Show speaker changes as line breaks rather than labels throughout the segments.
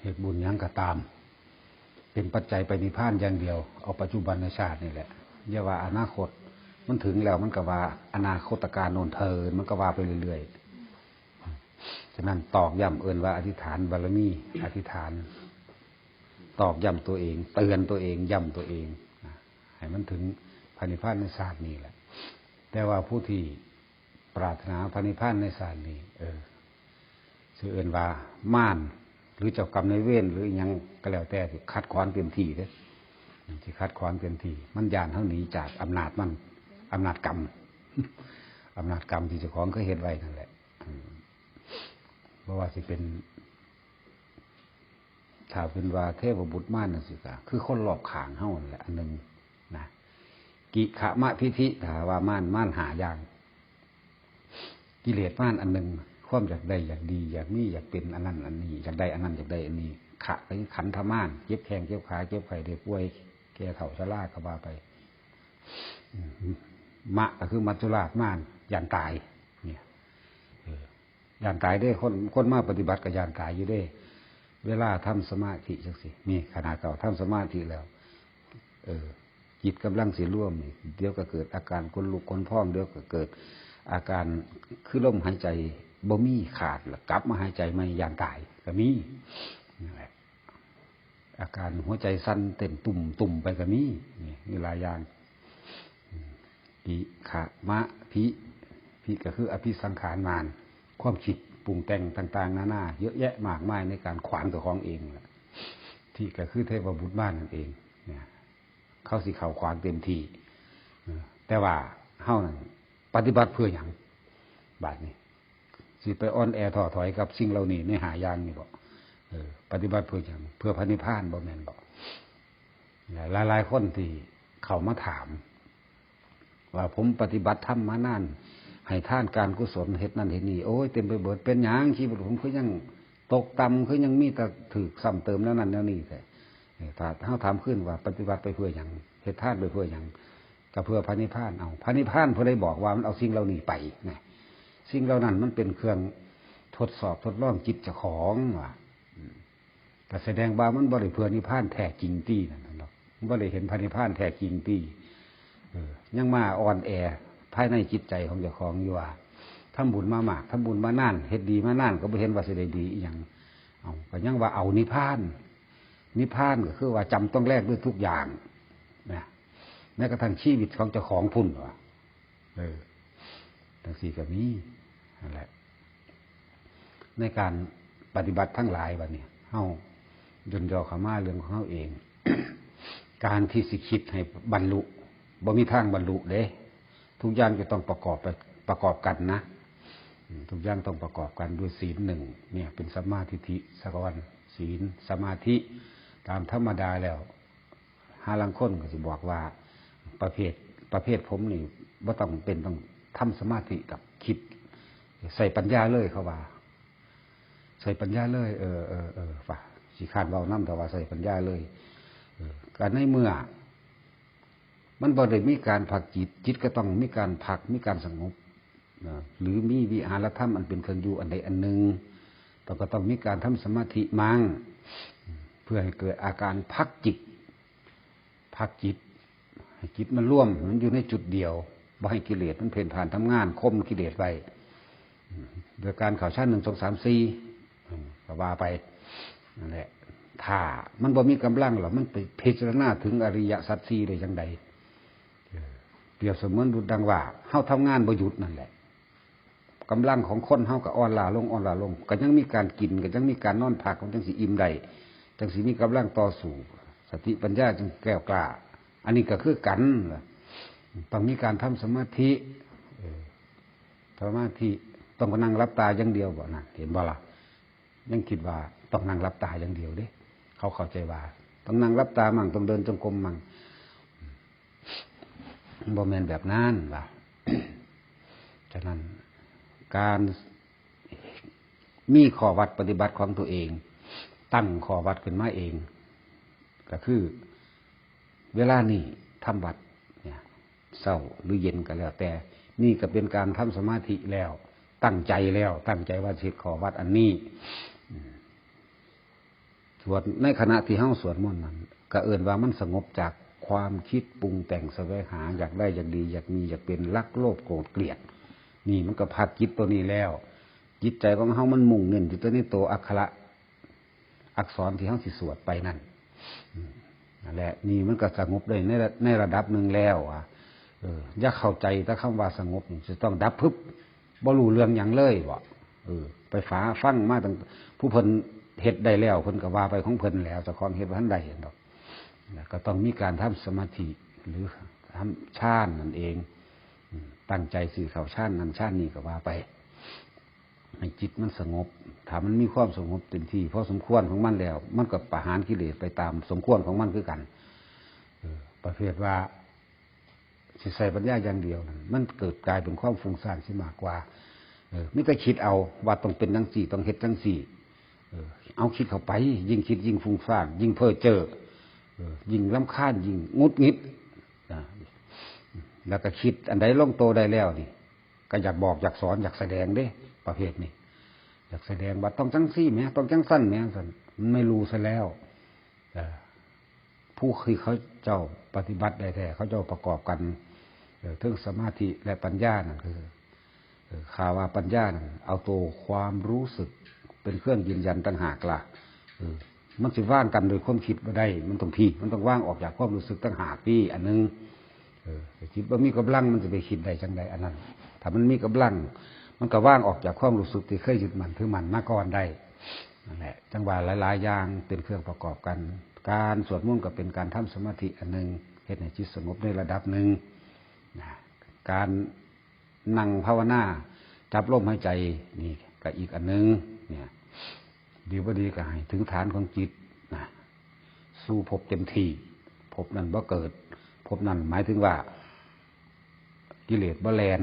เหตุบุญยังก็ตาม เป็นปัจจัยไปนิพพานอย่างเดียว เอาปัจจุบันในชาตินี่แหละอย่าว่าอนาคต มันถึงแล้วมันก็ว่า อนาคตการโนนเทินมันก็ว่าไปเรื่อยๆ ฉะนั้นตอกย้ำเอินว่าอธิษฐานบารมีอธิษฐาน ตอกย้ำตัวเอง เตือนตัวเองย้ำตัวเองให้มันถึงพระนิพพานในศาสตร์นี้แหละ แต่ว่าผู้ที่ปรารถนาพระนิพพานในศาสตร์นี้ เออชื่อเอินว่าม่าน หรือเจ้ากรรมในเวรหรืออยังก็แล้วแต่ที่คัดค้อนเต็มที่เด้ที่คัดค้อนเต็มที่ มันยานเท่าหนีจากอำนาจมันอำนาจกรรมอำนาจกรรมที่เจ้าของก็เห็นไว้นั่นแหละเพราะว่าสิเป็นถ้าเป็นว่าเทพบุตรม่านนั่นสิกะคือคนรอบขางเฮานั่นแหละอันหนึ่งนะกิขะมะพิธิถาว่าม่านม่านหาอย่าง กิเลสม่านอันหนึ่ง ความอยากได้อยากดี อยากมีอยากเป็นอันนั้นอันนี้อยากได้อันนั้นอยากได้อันนี้ขะไปขันธมานเจ็บแข้งเจ็บขาเจ็บไข้ได้ป่วยแก่เฒ่าชราก็ว่าไปมะก็คือมัจจุราชม่านยานตาย เนี่ยยานตายได้คนคนมาปฏิบัติกับยานตายอยู่ได้ เวลาทำสมาธิจังสิมีขณะเก่าทำสมาธิแล้ว เออจิตกำลังสิร่วมนี่เดี๋ยวก็เกิดอาการคนลุกคนพองเดี๋ยวก็เกิดอาการคือลมหายใจ บ่มีขาดแล้วกลับมาหายใจไม่ยานตายก็มีนี่แหละอาการหัวใจสั้นเต้นตุ่มตุ่มไปก็มีนี่มีหลายอย่างปีขะมะพิพิก็คือ อภิสังขารมาน ความคิดปรุงแต่งต่าง ๆ นานาเยอะแยะมากมายในการขวางตัวของเองแหละที่ก็คือเทพบุตรบ้านนั่นเองเนี่ยเข้าสิเข่าขวางเต็มทีแต่ว่าเฮ้านั้นปฏิบัติเพื่ออย่างบาทนี้ สิไปอ่อนแอถอถอยกับสิ่งเหล่านี้ในหายางนี่บอกปฏิบัติเพื่ออย่างเพื่อพระนิพพานบ่แม่นบอกหลายหลายคนที่เข้ามาถาม ว่าผมปฏิบัติธรรมมานานให้ท่านการกุศลเฮ็ดนั่นเฮ็ดนี่โอ้ยเต็มไปเบิดเป็นหยังชีวิตผมคือยังตกต่ำคือยังมีแต่ถือซ้ำเติมแล้วนั่นแล้วนี่แต่ถ้าเขาถามขึ้นว่า ปฏิบัติไปเพื่ออย่างเฮ็ดท่านไปเพื่ออย่างก็เพื่อพระนิพพานเอาพระนิพพานเพื่อได้บอกว่ามันเอาสิ่งเหล่านี้ไปนะ สิ่งเหล่านั้นมันเป็นเครื่องทดสอบทดลองจิตเจ้าของว่ะแต่แสดงว่ามันบริเพื่อนิพพานแท้จริงตีนั่นน่ะเนาะมันบริเห็นพระนิพพานแท้จริงตีเออยังมาอ่อนแอภายในจิตใจของเจ้าของอยู่ว่าทำบุญมามากทำบุญมานานเฮ็ดดีมานานก็ไม่เห็นว่าสิได้ดีอย่างเอาก็ยังว่าเอานิพพานนิพพานก็คือว่าจำต้องแลกด้วยทุกอย่างนะแม้กระทั่งชีวิตของเจ้าของพุ่นว่าเออ ทั้งสี่ก็มีนั่นแหละ ในการปฏิบัติทั้งหลายวันนี้เฮาจนยอขามาเรื่องของเฮาเอง การที่สิคิดให้บรรลุบ่มีทางบรรลุเด้ทุกอย่างจะต้องประกอบไปประกอบกันนะ ทุกอย่างต้องประกอบกันด้วยศีลหนึ่งเนี่ยเป็นสัมมาธิทิสกวันศีลสมาธิตามธรรมดาแล้วหาลังคนก็จะบอกว่าประเภทประเภทผมนี่ว่าต้องเป็นต้อง ทำสมาธิกับคิด ใส่ปัญญาเลยเขาว่า ใส่ปัญญาเลย เออเออเออฝ่าสีขานเบาน้ำแต่ว่าใส่ปัญญาเลยการในเมื่อ มันบ่ได้มีการผักจิต จิตก็ต้องมีการผักมีการสงบหรือมีวิหารธรรมอันเป็นเครื่องอยู่อันใดอันหนึ่งแต่ก็ต้องมีการทำสมาธิมั่งเพื่อให้เกิดอาการพักจิต พักจิตให้จิตมันร่วมมันอยู่ในจุดเดียว บ่ให้กิเลสมันเพ่นผ่านทำงานคมกิเลสไปโดยการข่าวชาติหนึ่งสองสามสี่ก็ว่าไปนั่นแหละถ้ามันบ่มีกำลังหรอมันไปพิจารณาถึงอริยสัจสี่ได้ยังไงเปรียบเสมือนดุดังว่าเฮาทำงานบ่หยุดนั่นแหละกำลังของคนเฮาก็อ่อนลาลงอ่อนลาลงก็ยังมีการกินก็ยังมีการนอนพักมันจังสิอิ่มได้จังสิมีกำลังต่อสู้สติปัญญาจึงแก้วกล้า อันนี้ก็คือกันล่ะ ต้องมีการทำสมาธิสมาธิต้องนั่งรับตาอย่างเดียวบ่นะเห็นบ่ล่ะยังคิดว่าต้องนั่งรับตาอย่างเดียวเด้เขาเข้าใจว่าต้องนั่งรับตามั่งต้องเดินจงกรมมั่งบ่แมนแบบนั้นว่ะฉะนั้นการมีข้อวัดปฏิบัติของตัวเอง ตั้งข้อวัดขึ้นมาเอง ก็คือ เวลานี้ทำวัด เศร้าหรือเย็นก็แล้วแต่ นี่ก็เป็นการทำสมาธิแล้ว ตั้งใจแล้ว ตั้งใจว่าสิขอวัดอันนี้สวดในขณะที่เฮาสวดมนต์นั้นก็เอิ้นว่ามันสงบจากความคิดปรุงแต่งแสวงหาอยากได้อยากดี อยากมีอยากเป็นรักโลภโกรธเกลียด นี่มันก็พักจิตตัวนี้แล้วจิตใจของเฮามันมุ่งเน้นอยู่ตัวนี้ตัวอักขระอักษรที่เฮาสิสวดไปนั่นนั่นแหละนี่มันก็สงบได้ในระในระดับหนึ่งแล้วอะ อออย่าเข้าใจถ้าคำว่าสงบจะต้องดับพึบบ่รู้เรื่องหยังเลยบ่เออ ไปฝาฟังมาตั้งผู้เพิ่นเฮ็ดได้แล้วเพิ่นก็ว่าไปของเพิ่นแล้วเจ้าของเฮ็ดบ่ทันได้ดอกแล้วก็ต้องมีการทำสมาธิหรือทำฌานนั่นเอง ตั้งใจสื่อเข้าฌานนั้นฌานนี้ก็ว่าไปให้จิตมันสงบถ้ามันมีความสงบเต็มที่พอสมควรของมันแล้ว มันก็ประหารกิเลสไปตามสมควรของมันคือกันประเภทว่า สิใส่ปัญญาอย่างเดียวนั้นมันเกิดกลายเป็นความฟุ้งซ่านขึ้นมากกว่า เออไม่ได้คิดเอาว่าต้องเป็นทั้งสี่ต้องเฮ็ดทั้งสี่เออ เอาคิดเข้าไป ยิ่งคิดยิ่งฟุ้งซ่านยิ่งเพ้อเจ้อเออ ยิ่งลำคาญยิ่งงุดงิดนะแล้วก็คิดอันใดล่องโตได้แล้วนี่ก็อยากบอกอยากสอนอยากแสดงเด้ ประเภทนี้อยากแสดงว่าต้องจังซี่แหมต้องจังสั้นแหมสันมันไม่รู้ซะแล้วผู้คือเขาเจ้าปฏิบัติได้แท้เขาเจ้าประกอบกัน ทั้งสมาธิและปัญญานั่นคือเอ่อข่าวว่าปัญญานั่นเอาตัวความรู้สึกเป็นเครื่องยืนยันต่างหากล่ะมันสิว่างกันโดยความคิดบ่ได้ มันต้องพี่ มันต้องว่างออกจากความรู้สึกต่างหากพี่อันหนึงเออแต่คิดว่ามีกำลังมันจะไปคิดได้จังใดอันนั้น ถ้ามันมีกำลัง มันก็ว่างออกจากความรู้สึกที่เคยยึดมันถือมันมาก่อนได้นั่นแหละ จังหวะหลายๆอย่างเป็นเครื่องประกอบกัน การสวดมนต์ก็เป็นการทำสมาธิอันหนึ่งเฮ็ดให้จิตสงบในระดับหนึ่ง การนั่งภาวนาจับลมหายใจนี่ก็อีกอันหนึ่งเนี่ยดีบ่ดีก็ให้ถึงฐานของจิตนะสู้พบเต็มที่พบนั้นบ่เกิด พบนั้นหมายถึงว่า กิเลสบ่แลน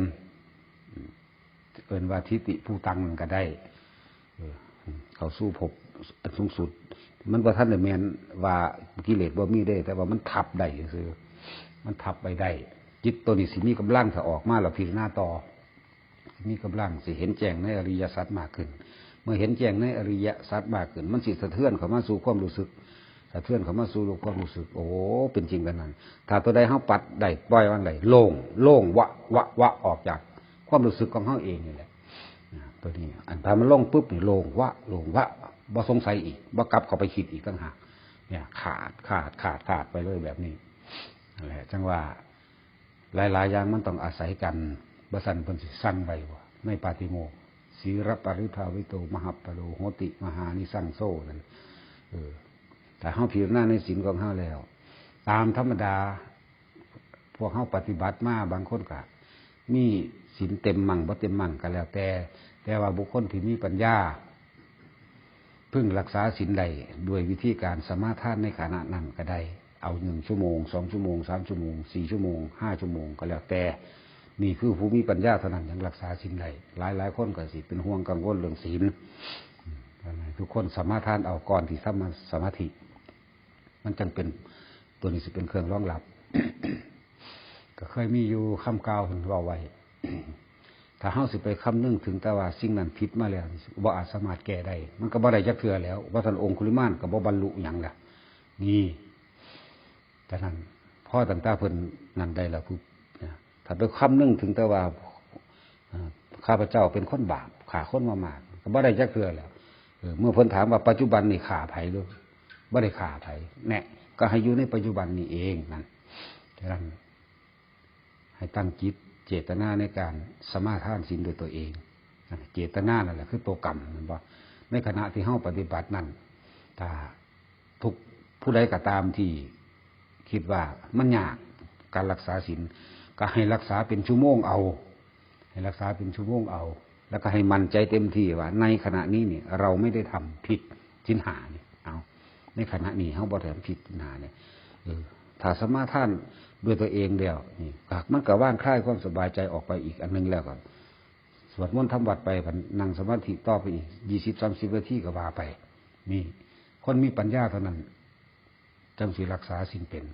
เอินว่าทิฏฐิผู้ตังมันก็ได้เขาสู้พบอันสูงสุด มันบ่ท่านได้แมนว่ากิเลสบ่มีได้ แต่ว่ามันทับได้คือมันทับไปได้ จิตตัวนี้สิมีกำลังถ้าออกมาแล้วพิจารณาต่อมีกำลังสิเห็นแจ้งในอริยสัจมากขึ้น เมื่อเห็นแจ้งในอริยสัจมากขึ้น มันสิสะเทือนเข้ามาสู่ความรู้สึกสะเทือนเข้ามาสู่ความรู้สึก โอ้เป็นจริงกันนั้น ถ้าตัวใดเฮาปัดได้ปล่อยวางได้โล่งโล่งวะวะวะออกจากความรู้สึกของเฮาเองนี่แหละตัวนี้ อันถ้ามันโล่งปุ๊บนี่โล่งวะโล่งวะบ่สงสัยอีกบ่กลับเข้าไปคิดอีกต่างหากเนี่ย ขาดขาดขาดขาดไปเลยแบบนี้นั่นแหละจังว่า หลายๆอย่างมันต้องอาศัยกันบสันเพิ่นสิสั่งไว้ว่าในปาติโมกศีรปริภาวิโตมหัปปโลโหติมหานิสั่งโซนั่นเออแต่เฮาพิจารณาในศีลของเฮาแล้ว ตามธรรมดา พวกเฮาปฏิบัติมาบางคนก็มีศีลเต็มมั่งบ่เต็มมั่งก็แล้ว แต่ แต่ว่าบุคคลที่มีปัญญาพึ่งรักษาศีลใดด้วยวิธีการสมาทานในขณะนั้นก็ได้ เอาหนึ่งชั่วโมงสองชั่วโมงสามชั่วโมงสี่ชั่วโมงห้าชั่วโมงก็แล้วแต่ นี่คือผู้มีปัญญาเท่านั้นยังรักษาศีลได้หลายหลายคนก็สิ เป็นห่วงกังวลเรื่องศีลอืมอันนั้นทุกคนสามารถทานเอาก่อนที่ทำมาสมาธิ มันจังเป็นตัวนี้สิเป็นเครื่องรองรับ ก็เคยมีอยู่คำกล่าวเพิ่นว่าไว้ถ้าเฮาสิไปคำนึงถึงแต่ว่าสิ่งนั้นผิดมาแล้วบ่อาจสามารถแก้ได้ มันก็บ่ได้จักเทื่อแล้วว่าท่านองคุลิมานก็บ่บรรลุหยังละนี่ แต่นั้นพ่อต่างตาเพิ่นนั่นได้แล้วผู้ถ้าไปคำนึงถึงแต่ว่าข้าพเจ้าเป็นคนบาปขาคนมามากก็บ่ได้จักเทื่อแล้วเมื่อเพิ่นถามว่าปัจจุบันนี่ขาไผ่หรือบ่ได้ขาไผ่แน่ก็ให้อยู่ในปัจจุบันนี่เองนั่นฉะนั้นให้ตั้งจิตเจตนาในการสมาทานศีลโดวยตัวเอง เจตนานั่นแหละคือตัวกรรมแมันบ่าในขณะที่เฮาปฏิบัตินั้นถ้าทุกผู้ใดก็ตามที่ คิดว่ามันยากการรักษาศีลก็ให้รักษาเป็นชั่วโมงเอา ให้รักษาเป็นชั่วโมงเอา แล้วก็ให้มันใจเต็มที่ว่า ในขณะนี้เนี่ย เราไม่ได้ทำผิดจินหาเนี่ยเอาในขณะนี้เฮาบ่ได้ทำผิดจินหาเนี่ยเออถ้าสมาท่านด้วยตัวเองเดียวนี่ก็มันก็ว่างคลายความสบายใจออกไปอีกอันหนึงแล้วก็สวดมนต์ทำวัดไปนนั่งสมาธิต่อไปอีกยี่สิบสามสิบนาทีก็ว่าไปนี่คนมีปัญญาเท่านั้น จังสิรักษาศีลเป็น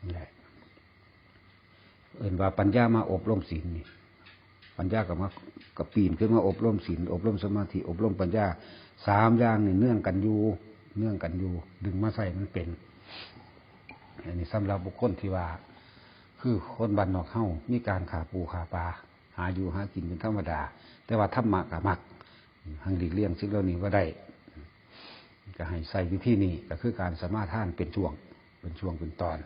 นั่แหละเอื่นว่าปัญญามาอบรมศีลนี่ ปัญญากับมากับปีนขึ้นมาอบรมศีลอบรมสมาธิอบรมปัญญาสามอย่างนี่เนื่องกันอยู่เนื่องกันอยู่ ดึงมาใส่มันเป็นอันนี้สำหรับบุคคลที่ว่า คือคนบ้านนอกเฮามีการขาปูขาปลาหาอยู่หากินเป็นธรรมดา แต่ว่าธรรมะกับมักหังหลีกเลี่ยงสิ่งเหล่านี้ว่าได้ ก็ให้ใส่วิธีนี้ก็คือการสมาทานเป็นช่วง เป็นช่วงเป็นตอน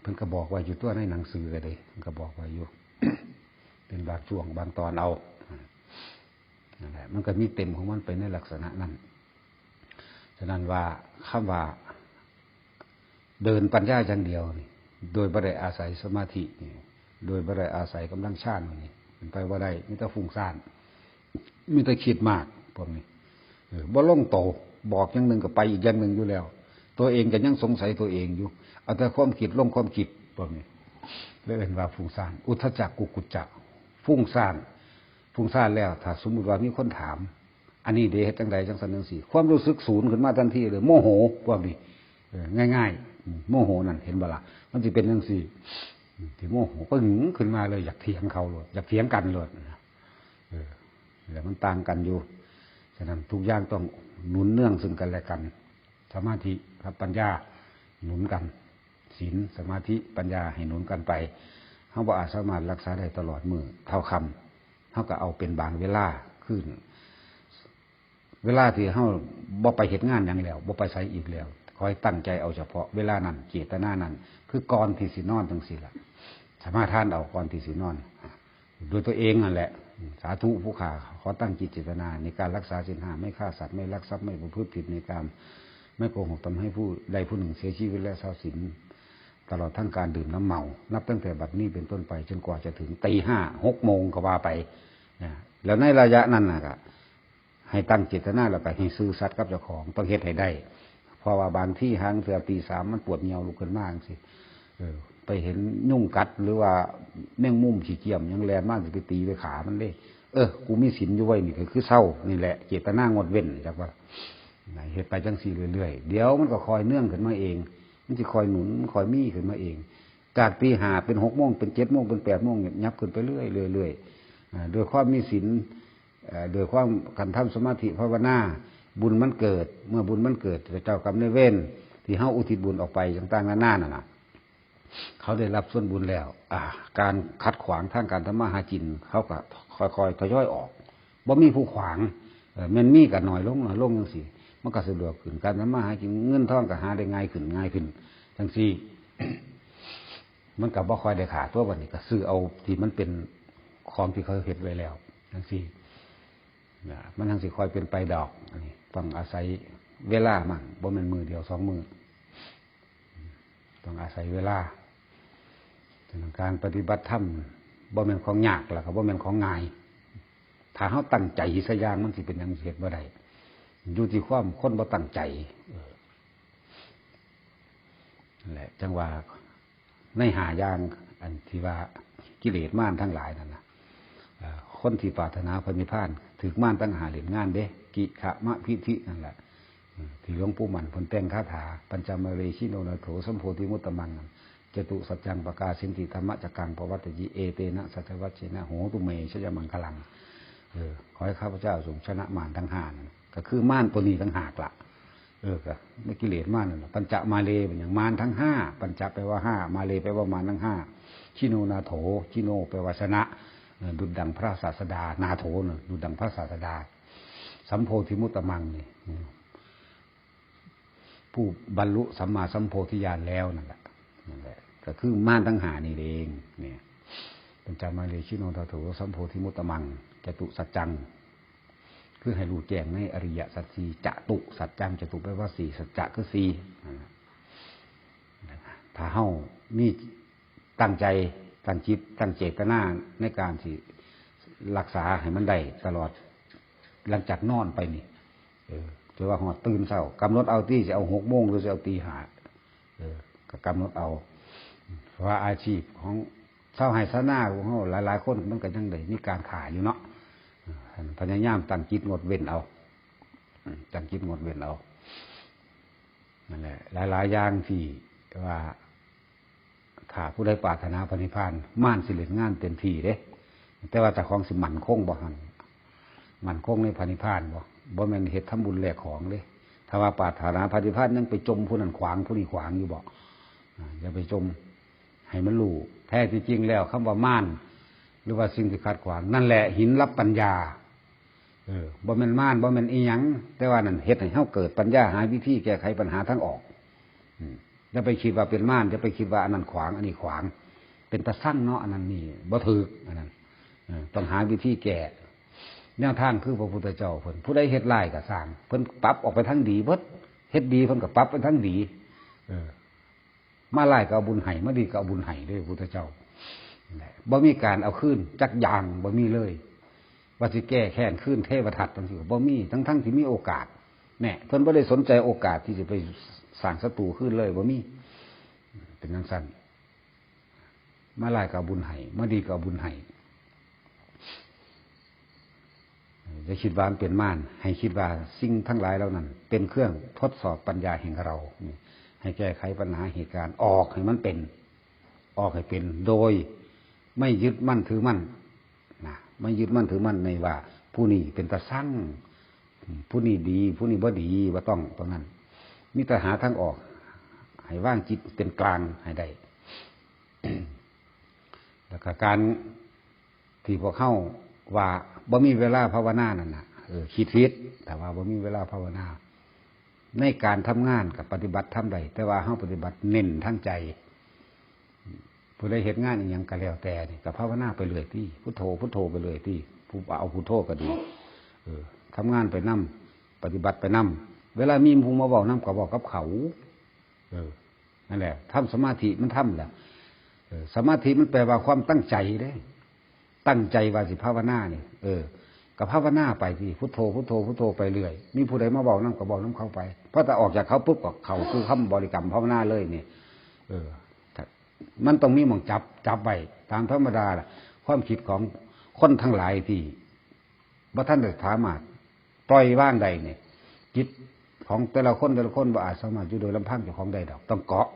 เพิ่นก็บอกไว้อยู่ตัวในหนังสือเลยเพิ่นก็บอกไว้อยู่ เป็นบางช่วงบางตอนเอานั่นแหละมันก็มีเต็มของมันไปในลักษณะนั้นฉะนั้นว่าคำว่าเดินปัญญาอย่างเดียวนี่โดยบ่ได้อาศัยสมาธินี่โดยบ่ได้อาศัยกำลังชาตินี่เป็นไปว่าได้มิแต่ฟุ้งซ่านมิแต่คิดมากพวกนี้บ่ลงโต บอกอย่างหนึ่งก็ไปอีกอย่างหนึ่งอยู่แล้ว ตัวเองก็ยังสงสัยตัวเองอยู่เอาแต่ความคิดลงความคิดพวกนี้เลยเรียกว่าฟุ้งซ่านอุทจักกุกุจจะฟุ้งซ่านฟุ้งซ่านแล้ว ถ้าสมมติว่ามีคนถาม อันนี้เดชจังใดจังสันจังสี่ความรู้สึกศูนย์ขึ้นมาทันทีเลยโมโหพวกนี้ง่ายๆ โมโหนั่นเห็นบ่ละมันจะเป็นจังสี่ที่โมโหก็หึงขึ้นมาเลย อยากเถียงเขาเลยอยากเถียงกันเลยเออแล้วมันต่างกันอยู่ ฉะนั้นทุกอย่างต้องหนุนเนื่องซึ่งกันและกัน สมาธิกับปัญญาหนุนกันศีลสมาธิปัญญาให้หนุนกันไปเขาบอกอาสามารถรักษาได้ตลอดมือเท่าคำเขาก็เอาเป็นบางเวลาขึ้น เวลาที่เฮาบ่ไปเฮ็ดงานหยังแล้วบ่ไปใช้อีกแล้วคอยตั้งใจเอาเฉพาะเวลานั้นเจตนานั้น คือก่อนที่สินอนจังซี่ละสามารถท่านเอาก่อนที่สินอนโดยตัวเองนั่นแหละ สาธุผู้ขาขอตั้งจิตเจตนา ในการรักษาศีลห้าไม่ฆ่าสัตว์ไม่ลักทรัพย์ไม่ประพฤติผิดในกรรไม่โกหกทำให้ผู้ใดผู้หนึ่งเสียชีวิตและทรัพย์สิน ตลอดทั้งการดื่มน้ำเมา นับตั้งแต่บัดนี้เป็นต้นไป จนกว่าจะถึงตีห้าหกโมงก็ว่าไปนะแล้วในระยะนั้นนะก็ให้ตั้งเจตนาแล้วก็ให้ซื่อสัตย์กับเจ้าของต้องเฮ็ดให้ได้ เพราะว่าบางที่หางเสือตีสามมันปวดเหี่ยวลุกขึ้นมากสิไปเห็นยุ่งกัดหรือว่า แมงมุมขี้เกียมยังแรงมากจะไปตีไปขามันเลยเออ กูมีศีลอยู่ไว้นี่ก็คือเศร้านี่แหละเจตนางดเว้นจากว่าเฮ็ดไปจังสี่เรื่อยๆเดี๋ยวมันก็คอยเนื่องขึ้นมาเอง มันจะคอยหนุนคอยมีขึ้นมาเองจากตีหาเป็นหกโมงเป็นเจ็ดโมงเป็นแปดโมงยับขึ้นไปเรื่อยๆเรื่อยๆโดยความมีศีลโดยความกันทำสมาธิภาวนาบุญมันเกิด เมื่อบุญมันเกิดเจ้ากรรมในเว้นที่เฮาอุทิศบุญออกไปต่างๆนานาน่ะนะ เขาได้รับส่วนบุญแล้ว อ่า การขัดขวางทางการทำมาหากิน เขาก็ค่อยๆทยอยออกบ่มีผู้ขวางเอ่อแมันมีกับน้อยลงน้อยลงจังซี่มันก็สะดวกขึ้นการทำมาหากินเงินทองก็หาได้ง่ายขึ้นง่ายขึ้นจังซี่มันกับบ่ค่อยได้ขาดตัววันนี้ก็ซื้อเอาที่มันเป็นของที่เขาเฮ็ดไว้แล้วจังซี่นะมันทั้งสิคอยเป็นไปดอกอันนี้ต้องอาศัยเวลามั่งบ่แม่นมือเดียวสองมือต้องอาศัยเวลา การปฏิบัติธรรมบ่แม่นของยากแล้วก็บ่แม่นของง่าย ถ้าเฮาตั้งใจสักอย่างมันสิเป็นยังเฮ็ดบ่ได้อยู่ที่ความคนบ่ตั้งใจนั่นแหละ จังว่าในหายาง อันที่ว่ากิเลสม่านทั้งหลายนั่นนะคนที่ปรารถนาพระนิพพานถึกม่านตั้งหาเหรียญงานเด้กิขะมะพิธินั่นแหละที่หลวงปู่มันเพนแต่งคาถา ปัญจมเรชิโนนาโถสัมโพธิมุตตมัง จตุสัจจังปกาสินติธรรมะจักกังปวัตติเอเตนะสัจวัชเชนะโหตุเมชยมังคลังเออขอให้ข้าพเจ้าทรงชนะมารทั้งห้านก็คือม่านตัวนี้ทั้งหากละเออก็ไม่กิเลสม่านนั่นะปัญจมาเลเป็นอย่างมารทั้งห้าปัญจแปลว่าห้ามาเลแปลว่ามารทั้งห้าชิโนนาโถชิโนแปลว่าชนะเออดุจดังพระศาสดา นาโถเนอะดุจดังพระศาสดา สัมโพธิมุตตมังนี่ผู้บรรลุสัมมาสัมโพธิญาณแล้วนั่นแหละ นั่นแหละก็คือม่านทั้งหานี่เองเนี่ยเปัญจามาเลชิโนทาโถสัมโพธิมุตตมังจตุสัจจัง คือให้รู้แจ้งในอริยสัจสีจตุสัจจังจตุแปลว่าสี่สัจจะคือสี่ถ้าเฮ้ามีตั้งใจตั้งจิตตั้งเจตนาในการที่รักษาให้มันได้ตลอดหลังจากนอนไปนี่เออถือว่าหอดตื่นเช้ากำหนดเอาที่จะเอาหกโมงหรือจะเอาตีห้าเออ ก็กำหนดเอาเพราะว่าอาชีพของเช้าไห้ซาหน้าของเขาหลาย ๆ คนมันก็ยังได้มีการขายอยู่เนาะพยายามตั้งจิตงดเว้นเอาตั้งจิตงดเว้นเอานั่นแหละหลาย ๆ อย่างที่ว่าถ้าผู้ใดปรารถนาพระนิพานม่านสิเลนงานเต็มที่เด้ แต่ว่าแต่ของสิมันคงบ่หันมันคงในพระนิพานบ่บ่แม่นเฮ็ดทำบุญแหลกของเด้ถ้าว่าปรารถนาปฏิภาณยังไปจมผู้นั้นขวางผู้นี้ขวางอยู่บอก อย่าไปจมให้มันรู้แท้ที่จริงแล้วคำว่าม่าน หรือว่าสิ่งที่ขัดขวาง นั่นแหละหินรับปัญญา เออบ่แม่นม่านบ่แม่นอีหยังแต่ว่านั่นเฮ็ดให้เฮาเกิดปัญญาหาวิธีแก้ไขปัญหาทั้งออกอย่าไปคิดว่าเป็นม่านอย่าไปคิดว่าอันนั้นขวาง อันนี้ขวาง เป็นตะสั่งเนาะอันนั้นนี่บ่ถูกอันนั้นต้องหาวิธีแก้แนวทางคือพระพุทธเจ้าเพิ่นผู้ใดเฮ็ดร้ายก็สร้างเพิ่นปรับออกไปทางดีเบิดเฮ็ดดีเพิ่นก็ปรับไปทางดี เออ มาไล่ก็เอาบุญไห้มาดีก็เอาบุญไห้ด้วยพุทธเจ้าบ่มีการเอาขึ้นจักยางบ่มีเลยว่าสิแก้แค้นขึ้นเทวทัตทั้งสิบ่มีทั้งทั้งที่มีโอกาสแน่เพิ่นบ่ได้สนใจโอกาสที่จะไปสร้างศัตรูขึ้นเลยบ่มี เป็นจังซั่นมาไล่ก็เอาบุญไห้มาดีก็เอาบุญไห้จะคิดว่าเป็นม่าน ให้คิดว่าสิ่งทั้งหลายเหล่านั้น เป็นเครื่องทดสอบปัญญาแห่งเรานี่ ให้แก้ไขปัญหาเหตุการณ์ออกให้มันเป็น ออกให้เป็น โดยไม่ยึดมั่นถือมั่นนะไม่ยึดมั่นถือมั่นในว่า ผู้นี้เป็นตาสั่งผู้นี้ดี ผู้นี้บ่ดีว่าต้องตรงนั้นมีแต่หาทางออก ให้ว่างจิตเป็นกลางให้ได้แล้วก็การที่พวกเข้าว่าบ่มีเวลาภาวนานั่นนะเออคิดฟิตแต่ว่าบ่มีเวลาภาวนา ในการทำงานกับปฏิบัติทำใดแต่ว่าเฮาปฏิบัติเน้นทั้งใจผู้ใดเห็นงานอย่างก็แล้วแต่นี่กับภาวนาไปเลยที่พุทโธพุทโธไปเลยที่ผู้เอาพุทโธก็ดีเออทำงานไปนํปฏิบัติไปนํเวลามีผู้มาบอกนํก็บอกกับเขา เออนั่นแหละทำสมาธิมันทำแหละสมาธิมันแปลว่าความตั้งใจเด้ ตั้งใจว่าสิภาวนาเนี่ยเออ กับภาวนาไปทีพุทโธพุทโธพุทโธไปเรื่อยมีผู้ใดมาบอกน้ำก็บอกน้ำเข้าไปเพราะแต่ออกจากเขาปุ๊บก็เขาคือคำบริกรรมภาวนาเลยเนี่ยเออมันต้องมีหมองจับจับไว้ตามธรรมดาล่ะ ความคิดของคนทั้งหลายที่ว่ท่านจะถามาปล่อยว่างใดเนี่ยจิตของแต่ละคนแต่ละคนว่าอาจสามารถอยู่โดยลำพังเจ้าของใดดอก ต้องเกาะ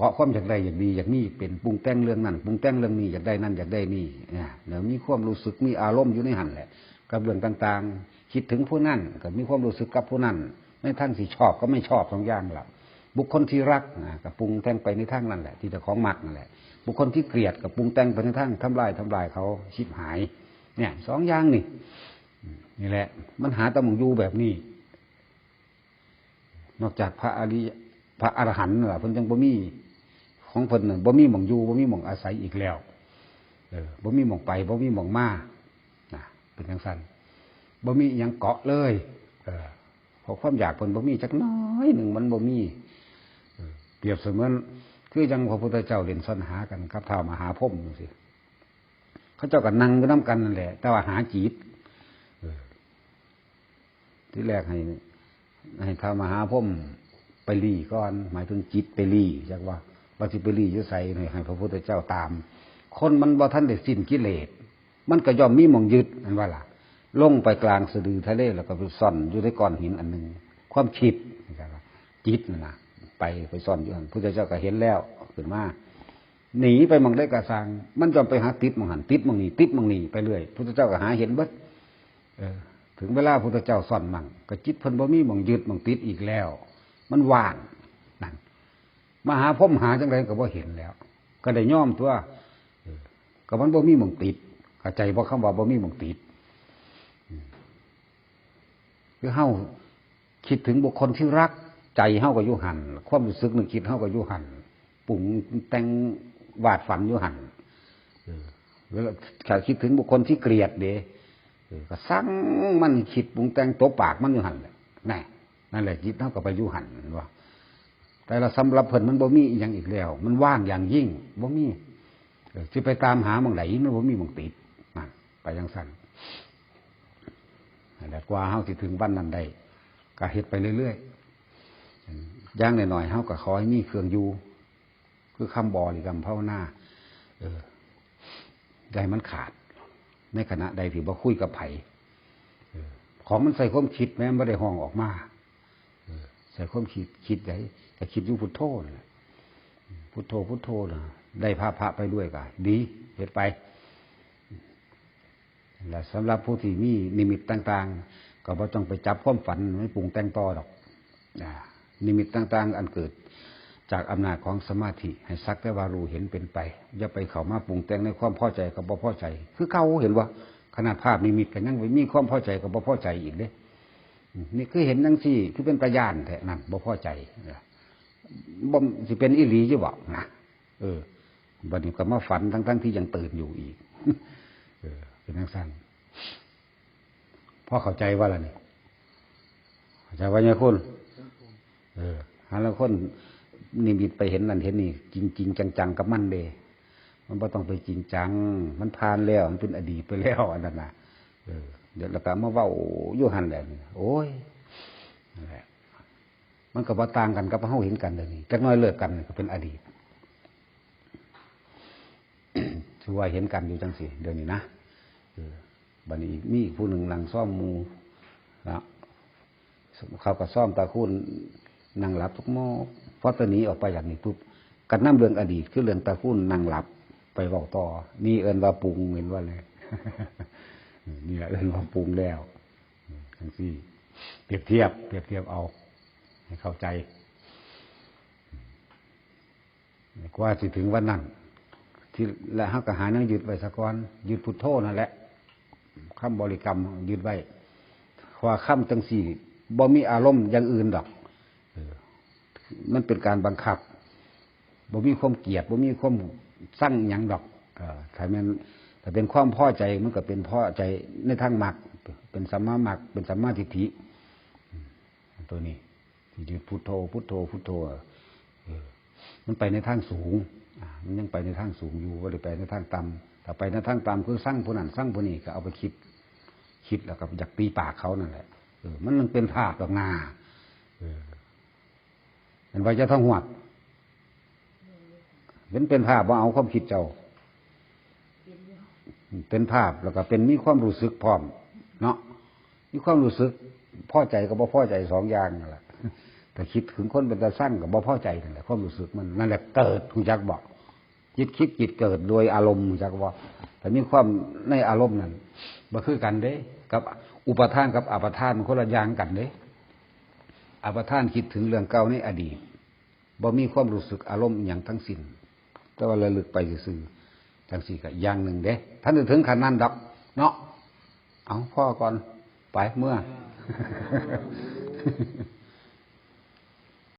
เออเกาะความอยากได้อยากดีอยากนี่เป็นปรุงแต่งเรื่องนั้นปรุงแต่งเรื่องนี้อยากได้นั่นอยากได้นี่เนี่ยเดี๋ยวมีความรู้สึกมีอารมณ์อยู่ในหันแหละ กับเรื่องต่างๆ คิดถึงผู้นั้นก็มีความรู้สึกกับผู้นั้นในทางสิชอบก็ไม่ชอบสองอย่างละบุคคลที่รักกับปรุงแต่งไปในทางนั่นแหละ ที่จะของมักนั่นแหละ บุคคลที่เกลียดกับปรุงแต่งไปในทางทำลายทำลายเขาชิบหาย เนี่ยสองอย่างนี่นี่แหละ มันหาตะมงยูแบบนี้ นอกจากพระอริยพระอรหันต์ล่ะเพิ่นจังบ่มี ของเพิ่นน่ะบ่มีหม่องอยู่บ่มีหม่องอาศัยอีกแล้ว เออบ่มีหม่องไปบ่มีหม่องมานะเป็นจังซั่นบ่มีหยังเกาะเลย เออพราความอยากเพิ่นบ่มีจักน้อยหนึ่งมันบ่มีเปรียบเสมือนคือจังพระพุทธเจ้าเล่นซ่อนหากันกับท้าวมหาพรมจังซี่เขาเจ้าก็นั่งอยู่นํกันนั่นแหละ แต่ว่าหาจิตที่แรกให้ให้ท้าวมหาพรมไปรีก่อน หมายถึงจิตไปรีจักว่า ว่าสิปรีอยู่ใส่ให้พระพุทธเจ้าตาม คนมันบ่ท่านได้สิ้นกิเลสมันก็ย่อมมีมองยึดอันว่าล่ะลงไปกลางสะดือทะเลแล้วก็ไปซ่อนอยู่ในก้อนหินอันหนึ่งความคิดจิตนะนะไปไปซ่อนอยู่อันพระเจ้าก็เห็นแล้วขึ้นมาหนีไปมองได้กระสังมันจอมไปหาติดมองหันติดมองนีติดมองนีไปเรื่อยพระเจ้าก็หาเห็นบิดถึงเวลาพระเจ้าซ่อนมั่งก็จิตเพิ่นบ่มีมองยึดมองติดอีกแล้ว มันว่างนั่น มาหาพมหาจังไรก็บ่เห็นแล้ว ก็ได้ย่อมตัวก็มันบ่มีมองติดเข้าใจบ่คำว่าบ่มีมองติดคือเฮาคิดถึงบุคคลที่รัก ใจเฮาก็อยู่หันความรู้สึกนึกคิดเฮาก็อยู่หันปรุงแต่งวาดฝันอยู่หันเวลาถ้าคิดถึงบุคคลที่เกลียดเด้ก็สั่งมันคิดปรุงแต่งตบปากมันอยู่หันแหละนั่นนั่นแหละจิตเฮาก็ไปอยู่หันว่า แต่ละสำหรับเพิ่นมันบ่มีอย่างอีกแล้ว มันว่างอย่างยิ่งบ่มีเออสิไปตามหาหมองไหนมันบ่มีหมองติดนั่นไปจังซั่นแต่กว่าเฮาสิถึงวันนั้นได้ก็เฮ็ดไปเรื่อยๆย่างหน่อยๆเฮาก็ขอให้มีเครื่องอยู่คือคำบริกรรมภาวนาเออใจมันขาด ในขณะใดที่บ่คุยกับไผของมันใส่ความคิดแม้ไม่ได้ห้องออกมาใส่ความคิดคิดได แต่คิดอยู่พุทโธนะพุทโธพุทโธนะได้พระพระไปด้วยก็ดีเฮ็ดไปและสำหรับผู้ที่มีนิมิตต่าง ๆ ก็บ่ต้องไปจับความฝันไม่ปรุงแต่งต่อดอกนิมิตต่าง ๆ อันเกิดจากอำนาจของสมาธิ ให้สักแต่ว่ารู้เห็นเป็นไป อย่าไปเข้ามาปรุงแต่งในความพอใจกับบ่พอใจ คือเขาเห็นว่าขนาดภาพนิมิตกันยังไปมีความพอใจกับบ่พอใจอีกเด้นี่คือเห็นจังซี่คือเป็นประยานแท้นั่นบ่พอใจนะ บ่สิเป็นอีหลีอยู่บ่นะเออบัดนี้ก็มาฝันทั้งๆที่ยังตื่นอยู่อีก เออ เป็นจังซั่นพ่อเข้าใจว่าล่ะนี่เข้าใจว่าไงคุณเออหาแล้วคนนิมิตไปเห็นนั่นเห็นนี่ จริงจริงจังๆกับมันเดมันไ่ต้องไปจริงจัง มันผ่านแล้ว มันเป็นอดีตไปแล้วอันนั้นนะเออ เดี๋ยวเราก็มาเว้าอยู่หันแหละนี่โอ้ยนั่นแหละ มันก็บ่ต่างกันกับเฮาเห็นกันเดี๋ยวนี้จักน้อยเลิกกันก็เป็นอดีตถือว่าเห็นกันอยู่จังสิเดี๋ยวนี้นะบัดนี้มีผู้หนึ่งนั่งซ่อมมูนะเขาก็ซ่อมตาคุณนั่งหลับทุกโมอพอตอนนี้ออกไปอย่างนี้ปุ๊บกันน้ำเรื่องอดีตคือเรื่องตาคุณนั่งหลับไปบอกต่อ นี่เอินว่าปรุงเห็นว่าเลยนี่แหละเอินว่าปรุงแล้วทั้งสี่เปรียบเทียบ เปรียบเทียบเอา ให้เข้าใจกว่าสิถึงวันนั้นที่และฮักกหานั่งยึดไว้สะก่อนยึดพุทโธนั่นแหละคำบริกรรมยึดไว้ว่าคำจังสี่บ่มีอารมณ์อย่างอื่นดอกมันเป็นการบังคับบ่มีความเกลียดบ่มีความสร้างหยังดอกถ้ามันถ้าเป็นความพ่อใจมันก็เป็นพ่อใจในทางมรรคเป็นสัมมามักเป็นสัมมาทิฏฐิตัวนี้ ยึดพุทโธพุทโธพุทโธมันไปในทางสูงมันยังไปในทางสูงอยู่ว่าเลยไปในทางต่ำแต่ไปในทางต่ำคือสร้างผู้นั้นสร้างผู้นี้ก็เอาไปคิด คิดแล้วก็อยากตีปากเขานั่นแหละเออมันมันเป็นภาพดอกนาเออเห็นว่าจะต้องหวดเป็นเป็นภาพว่าเอาความคิดเจ้า เป็นภาพแล้วก็เป็นมีความรู้สึกพร้อม เนาะมีความรู้สึกพอใจกับบ่พอใจสองอย่างนั่นแหละ แต่คิดถึงคนเป็นตาสั้นกับบ่พอใจนั่นแหละความรู้สึกมันนั่นแหละเกิดคุณจักบอกจิตคิดจิตเกิดโดยอารมณ์คุณจักบอกแต่มีความในอารมณ์นั้นบ่คือกันเด้ กับอุปทานกับอปทานมันคนละอย่างกันเด้อปทานคิดถึงเรื่องเก่าในอดีตบ่มีความรู้สึกอารมณ์อย่างทั้งสิ้นแต่ว่าระลึกไปซื่อๆจังสี่ก็อย่างหนึ่งเด้ ท่านถึงขนาดนั้นดอก เนาะเอาพ่อก่อนไปเมื่อ